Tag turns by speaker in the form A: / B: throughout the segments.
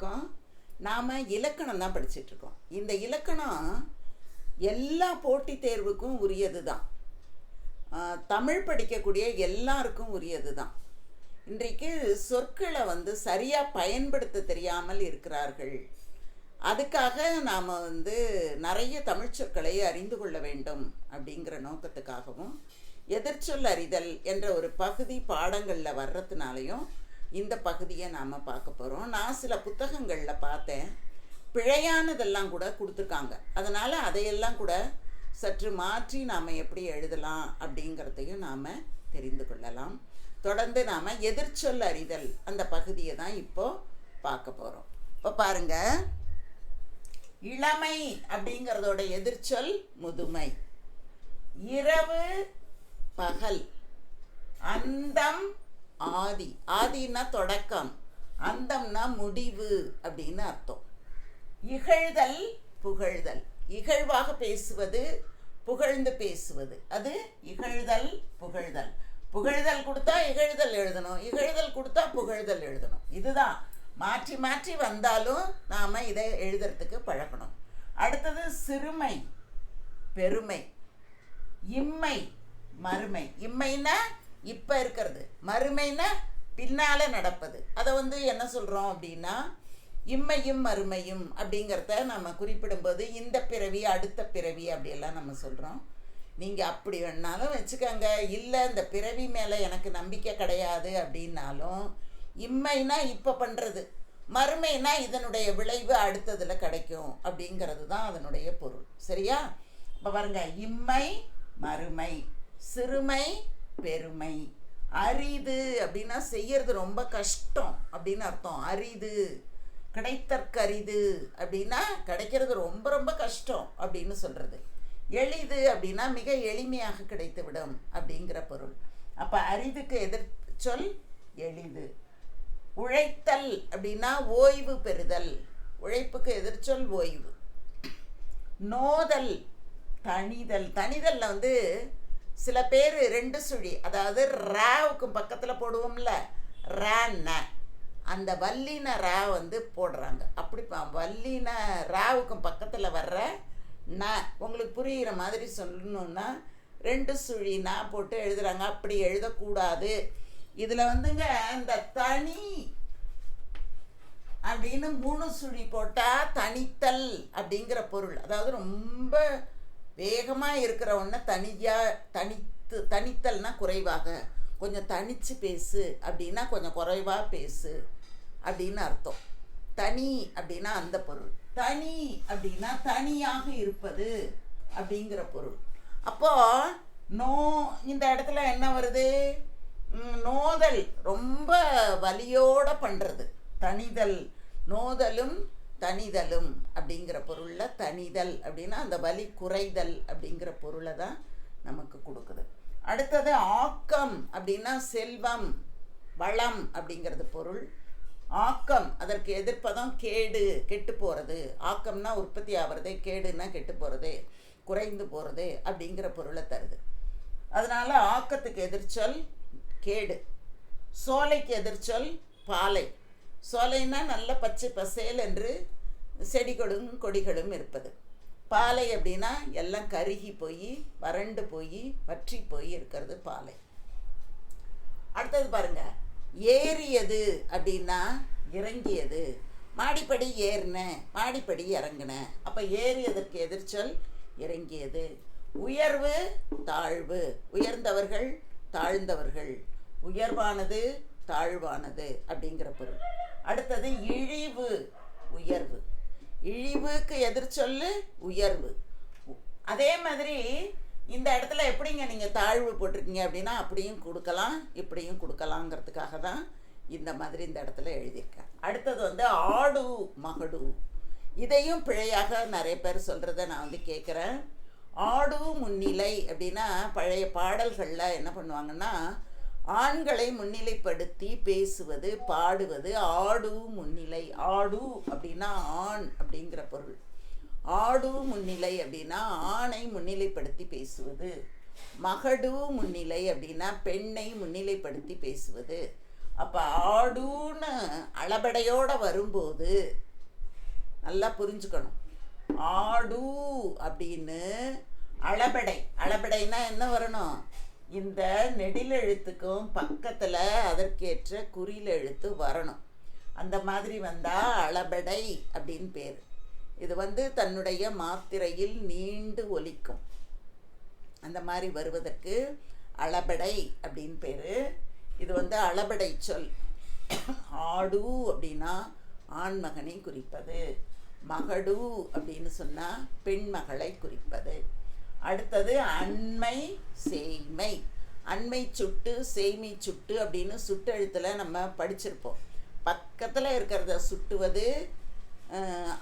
A: இருக்கோம். நாம் இலக்கணம் தான் படிச்சிட்டு இருக்கோம். இந்த இலக்கணம் எல்லா போட்டித் தேர்வுக்கும் உரியது தான். தமிழ் படிக்கக்கூடிய எல்லாருக்கும் உரியது தான். இன்றைக்கு சொற்களை வந்து சரியாக பயன்படுத்த தெரியாமல் இருக்கிறார்கள். அதுக்காக நாம் வந்து நிறைய தமிழ் சொற்களை அறிந்து கொள்ள வேண்டும் அப்படிங்கிற நோக்கத்துக்காகவும் எதிர்ச்சொல் அறிதல் என்ற ஒரு பகுதி பாடங்களில் வர்றதுனாலையும் இந்த பகுதியை நாம் பார்க்க போகிறோம் நான் சில புத்தகங்களில் பார்த்தேன். பிழையானதெல்லாம் கூட கொடுத்துருக்காங்க. அதனால் அதையெல்லாம் கூட சற்று மாற்றி நாம் எப்படி எழுதலாம் அப்படிங்கிறதையும் நாம் தெரிந்து கொள்ளலாம். தொடர்ந்து நாம் எதிர்ச்சொல் அறிதல் அந்த பகுதியை தான் இப்போது பார்க்க போகிறோம் இப்போ பாருங்கள் இளமை அப்படிங்கிறதோட எதிர்ச்சொல் முதுமை. இரவு பகல். அந்தம் ஆதி. ஆதினா தொடக்கம். அந்தம்னா முடிவு அப்படின்னு அர்த்தம். இகழ்தல் புகழ்தல். இகழ்வாக பேசுவது புகழ்ந்து பேசுவது. அது இகழ்தல் புகழ்தல். புகழ்தல் கொடுத்தா இகழ்தல் எழுதணும். இகழ்தல் கொடுத்தா புகழ்தல் எழுதணும். இதுதான். மாற்றி மாற்றி வந்தாலும் நாம் இதை எழுதுறதுக்கு பழகணும். அடுத்தது சிறுமை பெருமை. இம்மை மறுமை. இம்மைன்னா இப்போ இருக்கிறது. மறுமைனா பின்னால் நடப்பது. அதை வந்து என்ன சொல்கிறோம் அப்படின்னா இம்மையும் மறுமையும் அப்படிங்கிறத நம்ம குறிப்பிடும்போது இந்த பிறவி அடுத்த பிறவி அப்படியெல்லாம் நம்ம சொல்கிறோம் நீங்கள் அப்படி வேணாலும் வச்சுக்கோங்க. இல்லை இந்த பிறவி மேலே எனக்கு நம்பிக்கை கிடையாது அப்படின்னாலும் இம்மைனா இப்போ பண்ணுறது மறுமைனா இதனுடைய விளைவு அடுத்ததில் கிடைக்கும் அப்படிங்கிறது தான் அதனுடைய பொருள். சரியா? இப்போ பாருங்க. இம்மை மறுமை. சிறுமை பெருமை. அரிது அப்படின்னா செய்யறது ரொம்ப கஷ்டம் அப்படின்னு அர்த்தம். அரிது கிடைத்தற்கரிது அப்படின்னா கிடைக்கிறது ரொம்ப ரொம்ப கஷ்டம் அப்படின்னு சொல்கிறது எளிது அப்படின்னா மிக எளிமையாக கிடைத்துவிடும் அப்படிங்கிற பொருள். அப்போ அரிதுக்கு எதிர் சொல் எளிது. உழைத்தல் அப்படின்னா ஓய்வு பெறுதல். உழைப்புக்கு எதிர்ச்சொல் ஓய்வு. நோதல் தணிதல். தணிதலில் வந்து சில பேர் ரெண்டு சுழி அதாவது ராவுக்கு பக்கத்தில் போடுவோம்ல ரேன்ன. அந்த வல்லின ரா வந்து போடுறாங்க. அப்படி வல்லின ராவுக்கும் பக்கத்தில் வர்ற ந உங்களுக்கு புரிகிற மாதிரி சொல்லணுன்னா ரெண்டு சுழி நா போட்டு எழுதுகிறாங்க அப்படி எழுதக்கூடாது. இதில் வந்துங்க இந்த தனி அப்படின்னு மூணு சுழி போட்டால் தனித்தல் அப்படிங்கிற பொருள். அதாவது ரொம்ப வேகமாக இருக்கிற தனியாக தனித்து தனித்தல்னா குறைவாக. கொஞ்சம் தனித்து பேசு அப்படின்னா கொஞ்சம் குறைவாக பேசு அப்படின்னு அர்த்தம். தனி அப்படின்னா அந்த பொருள். தனி அப்படின்னா தனியாக இருப்பது அப்படிங்கிற பொருள். அப்போது நோ இந்த இடத்துல என்ன வருது? நோதல் ரொம்ப வலியோட பண்ணுறது தனிதல். நோதலும் தனிதலும் அப்படிங்கிற பொருளில் தனிதல் அப்படின்னா அந்த வலி குறைதல் அப்படிங்கிற பொருளை தான் நமக்கு கொடுக்குது. அடுத்தது ஆக்கம் அப்படின்னா செல்வம் வளம் அப்படிங்கிறது பொருள். ஆக்கம் அதற்கு எதிர்ப்பதம் கேடு கெட்டு போகிறது ஆக்கம்னா உற்பத்தி ஆகிறது கேடுன்னா கெட்டு போகிறது குறைந்து போகிறது அப்படிங்கிற பொருளை தருது. அதனால் ஆக்கத்துக்கு எதிர்ச்சொல் கேடு. சோலைக்கு எதிர்ச்சொல் பாலை. சோலைனா நல்ல பச்சை பசேல் என்று செடிகளும் கொடிகளும் இருப்பது. பாலை அப்படின்னா எல்லாம் கருகி போய் வறண்டு போய் வற்றி போய் இருக்கிறது பாலை. அடுத்தது பாருங்க ஏறியது அப்படின்னா இறங்கியது. மாடிப்படி ஏறினேன் மாடிப்படி இறங்கினேன் அப்போ ஏறியதற்கு எதிர்ச்சொல் இறங்கியது. உயர்வு தாழ்வு. உயர்ந்தவர்கள் தாழ்ந்தவர்கள். உயர்வானது தாழ்வானது அப்படிங்கிற பொருள். அடுத்தது இழிவு உயர்வு. இழிவுக்கு எதிர்ச்சொல்லு உயர்வு. அதே மாதிரி இந்த இடத்துல எப்படிங்க நீங்கள் தாழ்வு போட்டிருக்கீங்க அப்படின்னா அப்படியும் கொடுக்கலாம் இப்படியும் கொடுக்கலாங்கிறதுக்காக தான் இந்த மாதிரி இந்த இடத்துல எழுதியிருக்கேன். அடுத்தது வந்து ஆடு மகடு. இதையும் பிழையாக நிறைய பேர் சொல்கிறத நான் வந்து கேட்குறேன். ஆடு முன்னிலை அப்படின்னா பழைய பாடல்களில் என்ன பண்ணுவாங்கன்னா ஆண்களை முன்னிலைப்படுத்தி பேசுவது பாடுவது ஆடு முன்னிலை. ஆடு அப்படின்னா ஆண் அப்படிங்கிற பொருள். ஆடு முன்னிலை அப்படின்னா ஆணை முன்னிலைப்படுத்தி பேசுவது. மகடு முன்னிலை அப்படின்னா பெண்ணை முன்னிலைப்படுத்தி பேசுவது. அப்போ ஆடுன்னு அளபடையோட வரும்போது நல்லா புரிஞ்சுக்கணும். ஆடு அப்படின்னு அளபடை. அளபடைனா என்ன வரணும்? இந்த நெடில் எழுத்துக்கும் பக்கத்தில் அதற்கேற்ற குறியில் எழுத்து வரணும். அந்த மாதிரி வந்தால் அளபடை அப்படின்னு பேர். இது வந்து தன்னுடைய மாத்திரையில் நீண்டு ஒலிக்கும். அந்த மாதிரி வருவதற்கு அளபடை அப்படின்னு பேர். இது வந்து அளபடை சொல். ஆடு அப்படின்னா ஆண்மகனை குறிப்பது. மகடு அப்படின்னு சொன்னால் பெண்மகளை குறிப்பது. அடுத்தது அண்மை சேய்மை. அண்மை சுட்டு சேய்மை சுட்டு அப்படின்னு சுட்டெழுத்தில் நம்ம படிச்சிருப்போம். பக்கத்தில் இருக்கிறத சுட்டுவது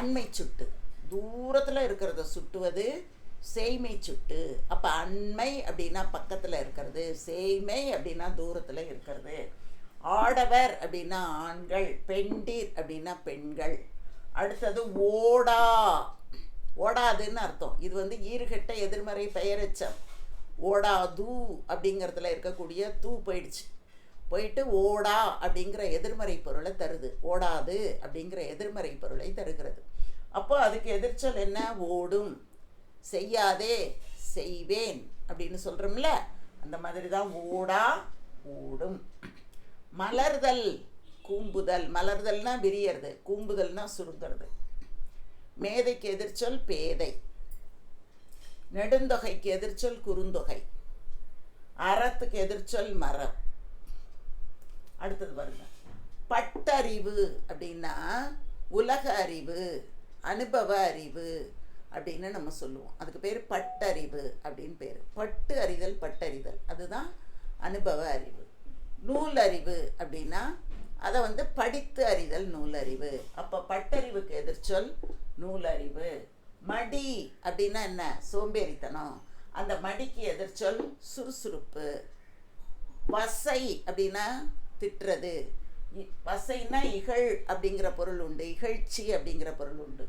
A: அண்மை சுட்டு. தூரத்தில் இருக்கிறத சுட்டுவது சேமை சுட்டு. அப்போ அண்மை அப்படின்னா பக்கத்தில் இருக்கிறது சேமை அப்படின்னா தூரத்தில் இருக்கிறது. ஆடவர் அப்படின்னா ஆண்கள் பெண்டீர் அப்படின்னா பெண்கள். அடுத்தது ஓடா. ஓடாதுன்னு அர்த்தம். இது வந்து ஈறுகட்ட எதிர்மறை பெயரெச்சம். ஓடாது அப்படிங்கிறதுல இருக்கக்கூடிய தூ போயிடுச்சு. போயிட்டு ஓடா அப்படிங்கிற எதிர்மறை பொருளை தருது. ஓடாது அப்படிங்கிற எதிர்மறை பொருளை தருகிறது. அப்போ அதுக்கு எதிர்ச்சொல் என்ன? ஓடும். செய்யாதே செய்வேன் அப்படின்னு சொல்கிறோம்ல அந்த மாதிரி தான் ஓடா ஓடும். மலர்தல் கூம்புதல். மலர்தல்னா விரியறது. கூம்புதல்னா சுருங்கிறது. மேதைக்கு எதிர்ச்சொல் பேதை. நெடுந்தொகைக்கு எதிர்ச்சொல் குறுந்தொகை. அறத்துக்கு எதிர்ச்சொல் மரம். அடுத்தது பாருங்க. பட்டறிவு அப்படின்னா உலக அறிவு அனுபவ அறிவு அப்படின்னு நம்ம சொல்லுவோம். அதுக்கு பேர் பட்டறிவு அப்படின்னு பேர். பட்டு அறிதல் பட்டறிதல். அதுதான் அனுபவ அறிவு. நூல் அறிவு அப்படின்னா அதை வந்து படித்து அறிதல் நூலறிவு. அப்போ பட்டறிவுக்கு எதிர்ச்சொல் நூலறிவு. மடி அப்படின்னா என்ன? சோம்பேறித்தனம். அந்த மடிக்கு எதிர்ச்சொல் சுறுசுறுப்பு. வசை அப்படின்னா திட்டுறது. இ- வசைன்னா இகழ் அப்படிங்கிற பொருள் உண்டு. இகழ்ச்சி அப்படிங்கிற பொருள் உண்டு.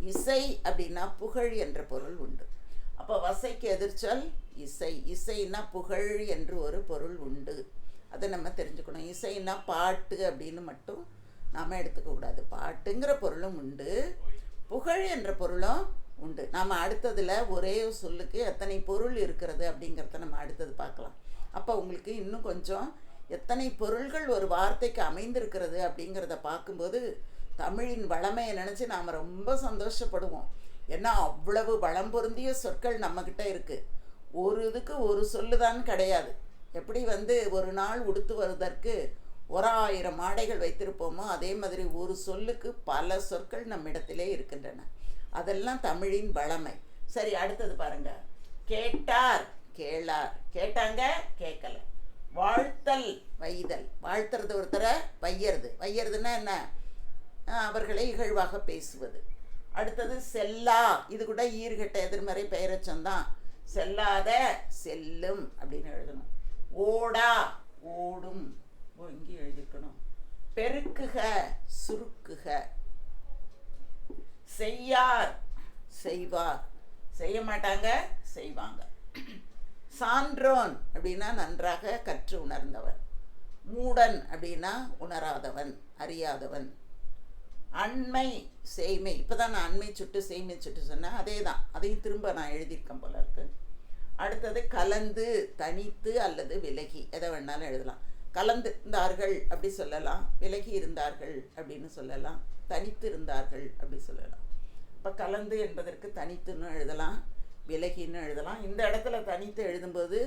A: இசை அப்படின்னா புகழ் என்ற பொருள் உண்டு. அப்போ வசைக்கு எதிர்ச்சொல் இசை. இசைன்னா புகழ் என்று ஒரு பொருள் உண்டு. அதை நம்ம தெரிஞ்சுக்கணும். இசைன்னா பாட்டு அப்படின்னு மட்டும் நாம் எடுத்துக்கக்கூடாது பாட்டுங்கிற பொருளும் உண்டு. புகழ் என்ற பொருளும் உண்டு. நாம் அடுத்ததில் ஒரே சொல்லுக்கு எத்தனை பொருள் இருக்கிறது அப்படிங்கிறத நம்ம அடுத்தது பார்க்கலாம். அப்போ உங்களுக்கு இன்னும் கொஞ்சம் எத்தனை பொருள்கள் ஒரு வார்த்தைக்கு அமைந்திருக்கிறது அப்படிங்கிறத பார்க்கும்போது தமிழின் வளமையை நினச்சி நாம் ரொம்ப சந்தோஷப்படுவோம். ஏன்னா அவ்வளவு வளம் பொருந்திய சொற்கள் நம்மக்கிட்ட இருக்குது ஒரு இதுக்கு ஒரு சொல்லுதான் கிடையாது. எப்படி வந்து ஒரு நாள் உடுத்து வருவதற்கு ஒரு ஆயிரம் ஆடைகள் வைத்திருப்போமோ அதே மாதிரி ஒரு சொல்லுக்கு பல சொற்கள் நம்மிடத்திலே இருக்கின்றன. அதெல்லாம் தமிழின் வளமை. சரி அடுத்தது பாருங்க. கேட்டார் கேளார். கேட்டாங்க கேட்கல. வாழ்த்தல் வைதல். வாழ்த்துறது ஒருத்தரை வையறது. வையறதுன்னா என்ன? அவர்களை இகழ்வாக பேசுவது. அடுத்தது செல்லா. இது கூட ஈர்கட்ட எதிர்மறை பெயரச்சம்தான் செல்லாத செல்லும் அப்படின்னு எழுதணும். ஓடா ஓடும். ஓ இங்கே பெருக்குக சுருக்குக. செய்யார் செய்வார். செய்ய மாட்டாங்க செய்வாங்க. சான்றோன் அப்படின்னா நன்றாக கற்று உணர்ந்தவன். மூடன் அப்படின்னா உணராதவன் அறியாதவன். அண்மை செய்மை. இப்போ தான் நான் அண்மை சுட்டு செய்மை சுட்டு சொன்னேன். அதே தான் அதையும் திரும்ப நான் எழுதியிருக்கேன் போல இருக்கு. அடுத்தது கலந்து தனித்து அல்லது விலகி. எதை வேணாலும் எழுதலாம். கலந்து இருந்தார்கள் அப்படி சொல்லலாம். விலகி இருந்தார்கள் அப்படின்னு சொல்லலாம். தனித்து இருந்தார்கள் அப்படி சொல்லலாம். இப்போ கலந்து என்பதற்கு தனித்துன்னு எழுதலாம். விலகின்னு எழுதலாம். இந்த இடத்துல தனித்து எழுதும்போது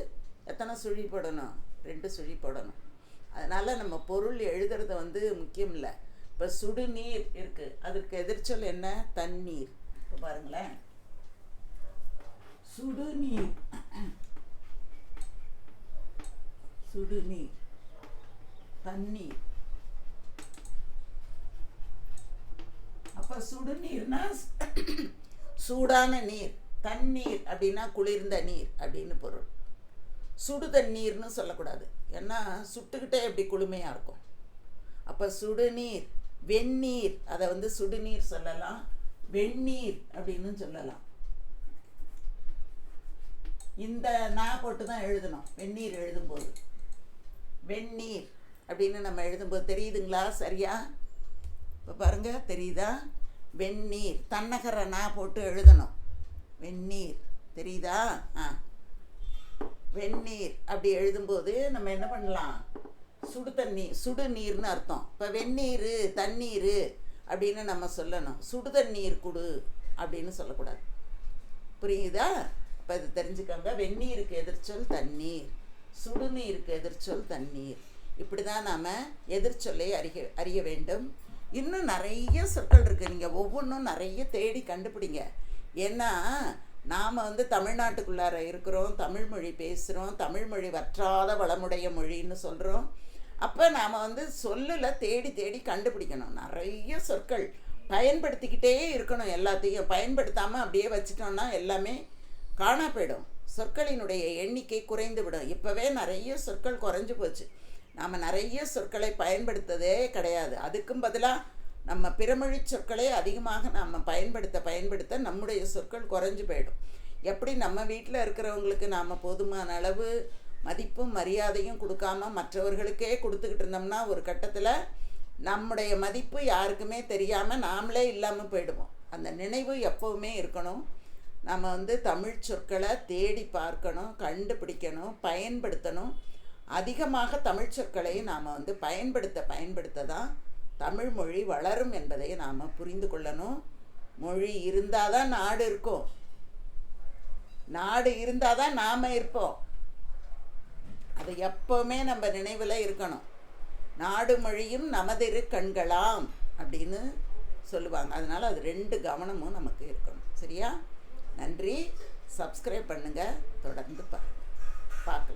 A: எத்தனை சுழி போடணும்? ரெண்டு சுழி போடணும். அதனால் நம்ம பொருள் எழுதுறது வந்து முக்கியம் இல்லை. இப்போ சுடுநீர் இருக்குது அதற்கு எதிர்ச்சொல் என்ன? தண்ணீர். இப்போ பாருங்களேன். சுடுநீர் சுடுநீர் தண்ணீர் அப்ப சுடுநீர்னா சூடான நீர் தண்ணீர் அப்படின்னா குளிர்ந்த நீர் அப்படின்னு பொருள் சுடு தண்ணீர்னு சொல்லக்கூடாது ஏன்னா சுட்டுக்கிட்டே எப்படி குளுமையாக இருக்கும் அப்போ சுடுநீர் வெந்நீர் அதை வந்து சுடுநீர் சொல்லலாம் வெந்நீர் அப்படின்னு சொல்லலாம் இந்த நா போட்டு தான் எழுதணும். வெந்நீர் எழுதும்போது. வெந்நீர் அப்படின்னு நம்ம எழுதும்போது தெரியுதுங்களா? சரியா? இப்போ பாருங்க தெரியுதா? வெந்நீர் தன்னகர நா போட்டு எழுதணும். வெந்நீர் தெரியுதா? ஆ. வெந்நீர் அப்படி எழுதும்போது நம்ம என்ன பண்ணலாம்? சுடு தண்ணி சுடு நீர்னு அர்த்தம். இப்போ வெந்நீர் தண்ணீர் அப்படின்னு நம்ம சொல்லணும். சுடு தண்ணீர் குடு அப்படின்னு சொல்லக்கூடாது. புரியுதா? இப்போ இது தெரிஞ்சுக்கோங்க. வெந்நீருக்கு எதிர்ச்சொல் தண்ணீர். சுடுநீருக்கு எதிர்ச்சொல் தண்ணீர். இப்படி தான் நாம் எதிர்ச்சொல்லை அறிய அறிய வேண்டும். இன்னும் நிறைய சொற்கள் இருக்குது நீங்கள் ஒவ்வொன்றும் நிறைய தேடி கண்டுபிடிங்க. ஏன்னா நாம் வந்து தமிழ்நாட்டுக்குள்ளார இருக்கிறோம். தமிழ்மொழி பேசுகிறோம் தமிழ்மொழி வற்றாத வளமுடைய மொழின்னு சொல்கிறோம் அப்போ நாம் வந்து சொல்லில் தேடி தேடி கண்டுபிடிக்கணும். நிறைய சொற்கள் பயன்படுத்திக்கிட்டே இருக்கணும் எல்லாத்தையும். பயன்படுத்தாமல் அப்படியே வச்சுட்டோன்னா எல்லாமே காணா போயிடும் சொற்களினுடைய எண்ணிக்கை குறைந்து விடும் இப்போவே நிறைய சொற்கள் குறைஞ்சு போச்சு. நாம் நிறைய சொற்களை பயன்படுத்ததே கிடையாது. அதுக்கும் பதிலாக நம்ம பிறமொழி சொற்களே அதிகமாக நாம் பயன்படுத்த பயன்படுத்த நம்முடைய சொற்கள் குறைஞ்சு போயிடும். எப்படி நம்ம வீட்டில் இருக்கிறவங்களுக்கு நாம் போதுமான அளவு மதிப்பும் மரியாதையும் கொடுக்காம மற்றவர்களுக்கே கொடுத்துக்கிட்டு இருந்தோம்னா ஒரு கட்டத்தில் நம்முடைய மதிப்பு யாருக்குமே தெரியாமல் நாமளே இல்லாமல் போயிடுவோம். அந்த நினைவு எப்போவுமே இருக்கணும். நம்ம வந்து தமிழ் சொற்களை தேடி பார்க்கணும் கண்டுபிடிக்கணும் பயன்படுத்தணும். அதிகமாக தமிழ் சொற்களை நாம் வந்து பயன்படுத்த பயன்படுத்த தான் தமிழ் மொழி வளரும் என்பதை நாம் புரிந்து கொள்ளணும். மொழி இருந்தால் தான் நாடு இருக்கும். நாடு இருந்தால் தான் நாம் இருப்போம். அது எப்போவுமே நம்ம நினைவில் இருக்கணும். நாடு மொழியும் நமதிரு கண்களாம் அப்படின்னு சொல்லுவாங்க. அதனால் அது ரெண்டு கவனமும் நமக்கு இருக்கணும். சரியா? நன்றி. சப்ஸ்கிரைப் பண்ணுங்கள் தொடர்ந்து பாருங்கள் பார்க்கலாம்.